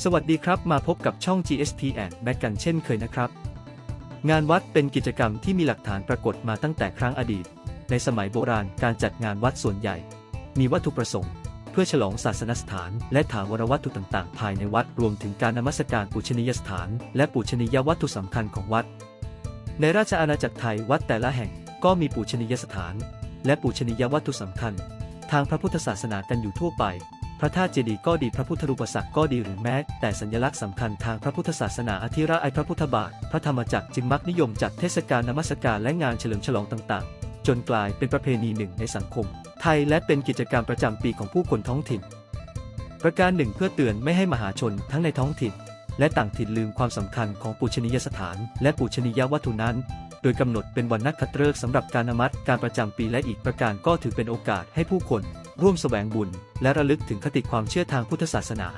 สวัสดีครับ มาพบกับช่อง GSP and Back กันเช่นเคยนะครับ งานวัดเป็นกิจกรรมที่มีหลักฐานปรากฏมาตั้งแต่ครั้งอดีต ในสมัยโบราณการจัดงานวัดส่วนใหญ่ มีวัตถุประสงค์ เพื่อฉลองศาสนสถาน และถาวรวัตถุต่างๆ ภายในวัดรวมถึงการนมัสการปูชนียสถาน และปูชนียวัตถุสำคัญของวัด ในราชอาณาจักรไทยวัดแต่ละแห่งก็มีปูชนียสถาน และปูชนียวัตถุสำคัญ ทางพระพุทธศาสนากันอยู่ทั่วไป ระธาตุเจดีย์ก็ดีพระพุทธรูปศักดิ์ก็ดีหรือแม้ แต่สัญลักษณ์สำคัญทางพระพุทธศาสนาอาทิระไอพระพุทธบาท พระธรรมจักรจึงมักนิยมจัดเทศกาลนมัสการและงานเฉลิมฉลองต่างๆ จนกลายเป็นประเพณีหนึ่งในสังคม ไทยและเป็นกิจกรรมประจำปีของผู้คนท้องถิ่น ประการหนึ่งเพื่อเตือนไม่ให้มหาชนทั้งในท้องถิ่น และต่างถิ่นลืมความสำคัญของปูชนียสถาน และปูชนียวัตถุนั้นโดยกำหนดเป็นวันนักขัตฤกษ์สำหรับการนมัสการประจำปีและอีกประการก็ถือเป็นโอกาสให้ผู้คน ร่วมแสวงบุญ และระลึกถึงคติความเชื่อทางพุทธศาสนา